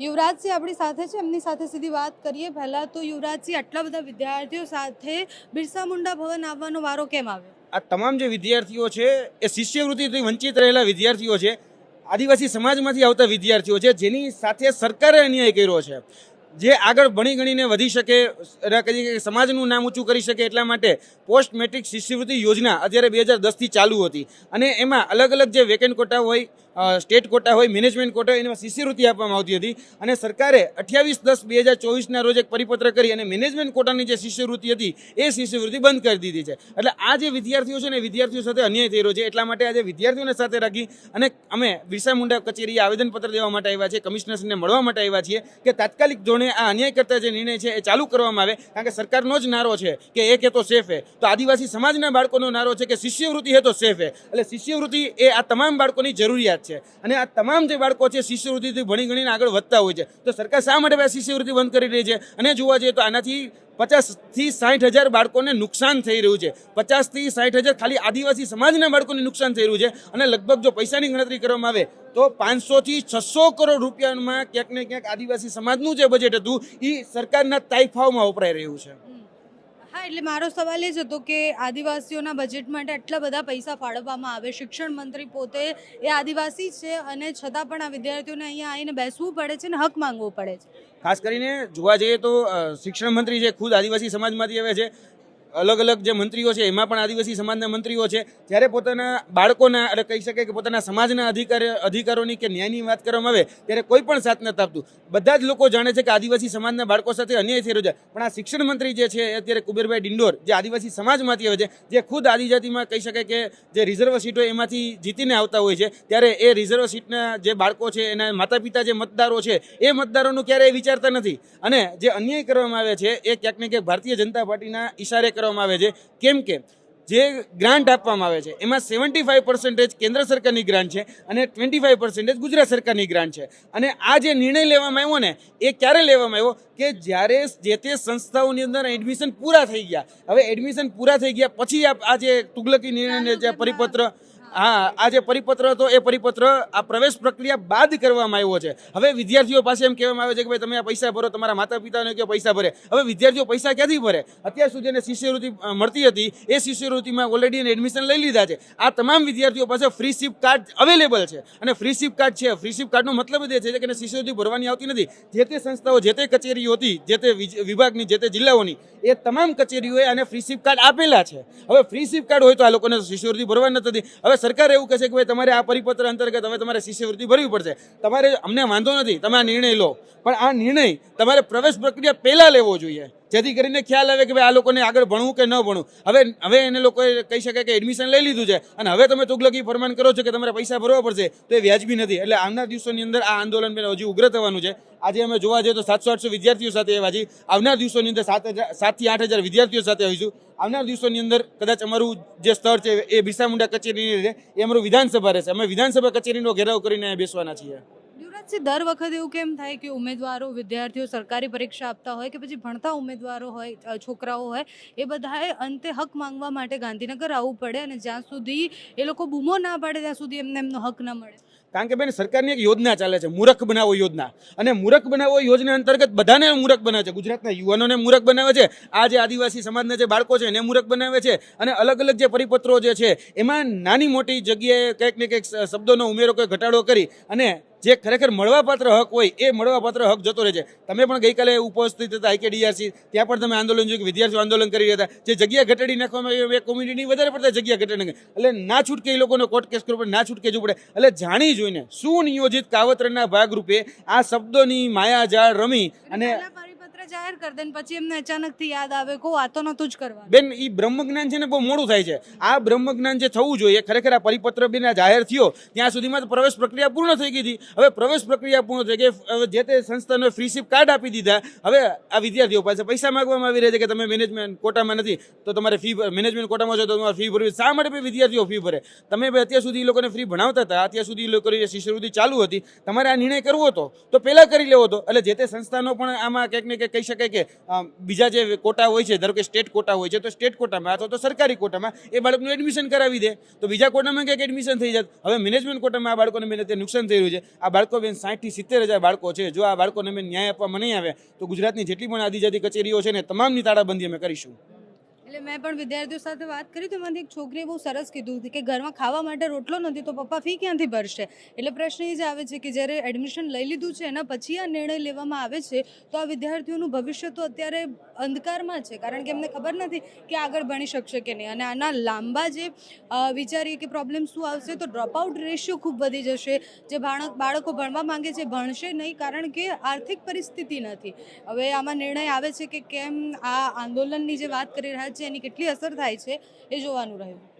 યુવરાજસિંહ આપણી સાથે છે, એમની સાથે સીધી વાત કરીએ. પહેલાં તો યુવરાજસિંહ, આટલા બધા વિદ્યાર્થીઓ સાથે બિરસા મુંડા ભવન આવવાનો વારો કેમ આવ્યો? આ તમામ જે વિદ્યાર્થીઓ છે, એ શિષ્યવૃત્તિથી વંચિત રહેલા વિદ્યાર્થીઓ છે. આદિવાસી સમાજમાંથી આવતા વિદ્યાર્થીઓ છે, જેની સાથે સરકારે અન્યાય કર્યો છે. જે આગળ ભણી ગણીને વધી શકે સમાજનું નામ ઊંચું કરી શકે એટલા માટે પોસ્ટ મેટ્રિક શિષ્યવૃત્તિ યોજના અત્યારે બે હજાર દસથી ચાલુ હતી. અને એમાં અલગ અલગ જે વેકેન્ટ કોટા હોય સ્ટેટ કોટા હોય, મેનેજમેન્ટ કોટા એમાં શિષ્યવૃત્તિ આપવામાં આવતી હતી. અને સરકારે અઠ્યાવીસ દસ બે હજાર ચોવીસના રોજ એક પરિપત્ર કરી અને મેનેજમેન્ટ કોટાની જે શિષ્યવૃત્તિ હતી, એ શિષ્યવૃત્તિ બંધ કરી દીધી છે. એટલે આ જે વિદ્યાર્થીઓ છે ને વિદ્યાર્થીઓ સાથે અન્યાય થઈ રહ્યો છે. એટલા માટે આજે વિદ્યાર્થીઓને સાથે રાખી અને અમે બિરસા મુંડા કચેરીએ આવેદનપત્ર દેવા માટે આવ્યા છીએ, કમિશનરશ્રીને મળવા માટે આવ્યા છીએ કે તાત્કાલિક ધોરણે આ અન્યાય કરતા જે નિર્ણય છે એ ચાલુ કરવામાં આવે, કારણ કે સરકારનો જ નારો છે કે એક હે તો સેફ હે. તો આદિવાસી સમાજના બાળકોનો નારો છે કે શિષ્યવૃત્તિ હે તો સેફ હે. એટલે શિષ્યવૃત્તિ એ આ તમામ બાળકોની જરૂરિયાત છે. અને આ તમામ જે બાળકો છે શિષ્યવૃત્તિથી ભણી ગણીને આગળ વધતા હોય છે. તો સરકાર શા માટે શિષ્યવૃત્તિ બંધ કરી રહી છે? અને જોવા જઈએ તો આનાથી પચાસથી સાઠ હજાર બાળકોને નુકસાન થઈ રહ્યું છે. પચાસથી સાઠ હજાર ખાલી આદિવાસી સમાજના બાળકોને નુકસાન થઈ રહ્યું છે અને લગભગ જો પૈસાની ગણતરી કરવામાં આવે તો પાંચસોથી છસો કરોડ રૂપિયામાં ક્યાંક ને ક્યાંક આદિવાસી સમાજનું જે બજેટ હતું એ સરકારના તાઇફાવમાં વપરાઈ રહ્યું છે. હા, એટલે મારો સવાલ એ જ હતો કે આદિવાસીઓના બજેટ માટે આટલા બધા પૈસા ફાળવવામાં આવે, શિક્ષણ મંત્રી પોતે એ આદિવાસી છે અને છતાં પણ આ વિદ્યાર્થીઓને અહીંયા આવીને બેસવું પડે છે ને હક માંગવો પડે છે. ખાસ કરીને જોવા જઈએ તો શિક્ષણ મંત્રી જે ખુદ આદિવાસી સમાજમાંથી આવે છે અલગ અલગ જે મંત્રીઓ છે, એમાં પણ આદિવાસી સમાજના મંત્રીઓ છે, જ્યારે પોતાના બાળકોના એટલે કહી શકાય કે પોતાના સમાજના અધિકાર, અધિકારોની કે ન્યાયની વાત કરવામાં આવે, ત્યારે કોઈ પણ સાથ નથી આપતું. બધા જ લોકો જાણે છે કે આદિવાસી સમાજના બાળકો સાથે અન્યાય થઈ રહ્યો છે. પણ આ શિક્ષણ મંત્રી જે છે અત્યારે કુબેરભાઈ ડિંડોર, જે આદિવાસી સમાજમાંથી આવે છે, જે ખુદ આદિજાતિમાં કહી શકાય કે જે રિઝર્વ સીટો એમાંથી જીતીને આવતા હોય છે, ત્યારે એ રિઝર્વ સીટના જે બાળકો છે, એના માતા પિતા જે મતદારો છે, એ મતદારોનું ક્યારેય વિચારતા નથી. અને જે અન્યાય કરવામાં આવે છે, એ ક્યાંક ને ક્યાંક ભારતીય જનતા પાર્ટીના ઈશારે કરવામાં આવે છે. કેમ કે જે ગ્રાન્ટ આપવામાં આવે છે, એમાં સેવન્ટી ફાઈવ પર્સન્ટેજ કેન્દ્ર સરકારની ગ્રાન્ટ છે અને ટ્વેન્ટી ફાઈવ પર્સન્ટેજ ગુજરાત સરકારની ગ્રાન્ટ છે. અને આ જે નિર્ણય લેવામાં આવ્યો ને, એ ક્યારે લેવામાં આવ્યો? કે જ્યારે જે તે સંસ્થાઓની અંદર એડમિશન પૂરા થઈ ગયા. હવે એડમિશન પૂરા થઈ ગયા પછી આ જે તુગલકી નિર્ણય જે પરિપત્ર હા, આ જે પરિપત્ર હતો, એ પરિપત્ર આ પ્રવેશ પ્રક્રિયા બાદ કરવામાં આવ્યો છે. હવે વિદ્યાર્થીઓ પાસે એમ કહેવામાં આવે છે કે ભાઈ તમે આ પૈસા ભરો, તમારા માતા પિતાને કે પૈસા ભરે. હવે વિદ્યાર્થીઓ પૈસા ક્યાંથી ભરે? અત્યાર સુધી એને શિષ્યવૃત્તિ મળતી હતી. એ શિષ્યવૃત્તિમાં ઓલરેડી એને એડમિશન લઈ લીધા છે. આ તમામ વિદ્યાર્થીઓ પાસે ફ્રી શિપ કાર્ડ અવેલેબલ છે. અને ફ્રી શિપ કાર્ડ છે. ફ્રી શિપ કાર્ડનો મતલબ જ એ છે કે એને શિષ્યવૃત્તિ ભરવાની આવતી નથી. જે તે સંસ્થાઓ, જે તે કચેરીઓ હતી, જે તે વિભાગની, જે તે જિલ્લાઓની, એ તમામ કચેરીઓએ આને ફ્રી શિપ કાર્ડ આપેલા છે. હવે ફ્રી શિપ કાર્ડ હોય તો આ લોકોને શિષ્યવૃત્તિ ભરવા નથી. હવે સરકાર એવું કહે છે કે ભાઈ, તમારે આ પરિપત્ર અંતર્ગત હવે તમારે શિષ્યવૃત્તિ ભરવી પડશે. તમારે અમને વાંધો નથી, તમે આ નિર્ણય લો. પણ આ નિર્ણય તમારે પ્રવેશ પ્રક્રિયા પહેલાં લેવો જોઈએ. જેથી કરીને ખ્યાલ આવે કે ભાઈ આ લોકોને આગળ ભણવું કે ન ભણવું. હવે હવે એને લોકોએ કહી શકાય કે એડમિશન લઈ લીધું છે અને હવે તમે તુગલકી ફરમાન કરો છો કે તમારે પૈસા ભરવા પડશે, તો એ વ્યાજબી નથી. એટલે આવનાર દિવસોની અંદર આ આંદોલન બેન હજી ઉગ્ર થવાનું છે. આજે અમે જોવા જઈએ તો સાતસો આઠસો વિદ્યાર્થીઓ સાથે હજી આવનાર દિવસોની અંદર સાત હજાર, સાતથી આઠ હજાર વિદ્યાર્થીઓ સાથે હોઈશું. આવનાર દિવસોની અંદર કદાચ અમારું જે સ્થળ છે એ બિરસા મુંડા છે એ અમારું વિધાનસભા રહેશે. અમે વિધાનસભા કચેરીનો ઘેરાવ કરીને અહીંયા બેસવાના છીએ. યુવરાજસિંહ દર વખતે એવું કેમ થાય કે ઉમેદવારો વિદ્યાર્થીઓ સરકારી પરીક્ષા આપતા હોય કે પછી ભણતા ઉમેદવારો હોય છોકરાઓ હોય, એ બધાએ અંતે હક માંગવા માટે ગાંધીનગર આવવું પડે અને જ્યાં સુધી એ લોકો બૂમો ના પાડે ત્યાં સુધી એમને એમનો હક ના મળે? કારણ કે બેન, સરકારની એક યોજના ચાલે છે, મૂરખ બનાવો યોજના. અને મૂરખ બનાવો યોજના અંતર્ગત બધાને મૂરખ બનાવે છે. ગુજરાતના યુવાનોને મૂરખ બનાવે છે, આ જે આદિવાસી સમાજના જે બાળકો છે એને મૂરખ બનાવે છે. અને અલગ અલગ જે પરિપત્રો જે છે, એમાં નાની મોટી જગ્યાએ કંઈક ને કંઈક શબ્દોનો ઉમેરો કે ઘટાડો કરી અને જે ખરેખર મળવાપાત્ર હક હોય એ મળવાપાત્ર હક જતો રહે છે. તમે પણ ગઈકાલે ઉપસ્થિત હતા આઈકેડીઆરસી ત્યાં પણ તમે આંદોલન જોયું કે વિદ્યાર્થીઓ આંદોલન કરી રહ્યા હતા. જે જગ્યા ઘટાડી નાખવામાં આવી એ કોમ્યુનિટીની વધારે પડતા જગ્યા ઘટાડી એટલે ના છૂટકે એ લોકોને કોર્ટ કેસ કરવો પડે, ના છૂટકે જવું પડે. એટલે જાણી જોઈને સુનિયોજિત કાવતરના ભાગરૂપે આ શબ્દોની માયાજાળ રમી અને જાહેર કરી દે પછી એમને અચાનકથી યાદ આવે કો આ તો નહોતું જ કરવાનું. બેન એ બ્રહ્મજ્ઞાન છે ને બહુ મોડું થાય છે. આ બ્રહ્મજ્ઞાન જે થવું જોઈએ, ખરેખર આ પરિપત્ર બેન જાહેર થયો, ત્યાં સુધીમાં તો પ્રવેશ પ્રક્રિયા પૂર્ણ થઈ ગઈ હતી. હવે પ્રવેશ પ્રક્રિયા પૂર્ણ થઈ ગઈ, હવે જે તે સંસ્થાને ફ્રી શિપ કાર્ડ આપી દીધા, હવે આ વિદ્યાર્થીઓ પાસે પૈસા માંગવામાં આવી રહ્યા છે કે તમે મેનેજમેન્ટ કોટામાં નથી, તો તમારે ફી મેનેજમેન્ટ કોટામાં છો તો તમારે ફી ભરવી. શા માટે વિદ્યાર્થીઓ ફી ભરે? તમે અત્યાર સુધી એ લોકોને ફ્રી ભણાવતા હતા, અત્યાર સુધી એ લોકોની શિષ્યવૃત્તિ ચાલુ હતી. તમારે આ નિર્ણય કરવો હતો, તો પહેલાં કરી લેવો હતો. એટલે જે તે સંસ્થાનો પણ આમાં કંઈક ને કંઈક કહી શકાય કે બીજા જે કોટા હોય છે, ધારો કે સ્ટેટ કોટા હોય છે, તો સ્ટેટ કોટામાં અથવા તો સરકારી કોટામાં એ બાળકનું એડમિશન કરાવી દે. તો બીજા કોટામાં કંઈક એડમિશન થઈ જાય હવે મેનેજમેન્ટ કોટામાં આ બાળકોને બેન અત્યારે નુકસાન થઈ રહ્યું છે. આ બાળકો બેન સાઠથી સિત્તેર હજાર બાળકો છે. જો આ બાળકોને બેન ન્યાય આપવામાં નહીં આવે, તો ગુજરાતની જેટલી પણ આદિજાતિ કચેરીઓ છે ને, તમામની તાળાબંધી અમે કરીશું. એટલે મેં પણ વિદ્યાર્થીઓ સાથે વાત કરી તો એમાંથી એક છોકરીએ બહુ સરસ કીધું હતું કે ઘરમાં ખાવા માટે રોટલો નથી તો પપ્પા ફી ક્યાંથી ભરશે? એટલે પ્રશ્ન એ જ આવે છે કે જ્યારે એડમિશન લઈ લીધું છે, એના પછી આ નિર્ણય લેવામાં આવે છે, તો આ વિદ્યાર્થીઓનું ભવિષ્ય તો અત્યારે અંધકારમાં છે. કારણ કે એમને ખબર નથી કે આગળ ભણી શકશે કે નહીં. અને આના લાંબા જે વિચારીએ કે પ્રોબ્લેમ શું આવશે તો ડ્રોપઆઉટ રેશિયો ખૂબ વધી જશે. જે બાળક, બાળકો ભણવા માંગે છે, ભણશે નહીં કારણ કે આર્થિક પરિસ્થિતિ નથી. હવે આમાં નિર્ણય આવે છે કે કેમ આ આંદોલનની જે વાત કરી રહ્યા છે એની કેટલી અસર થાય છે એ જોવાનું રહ્યું.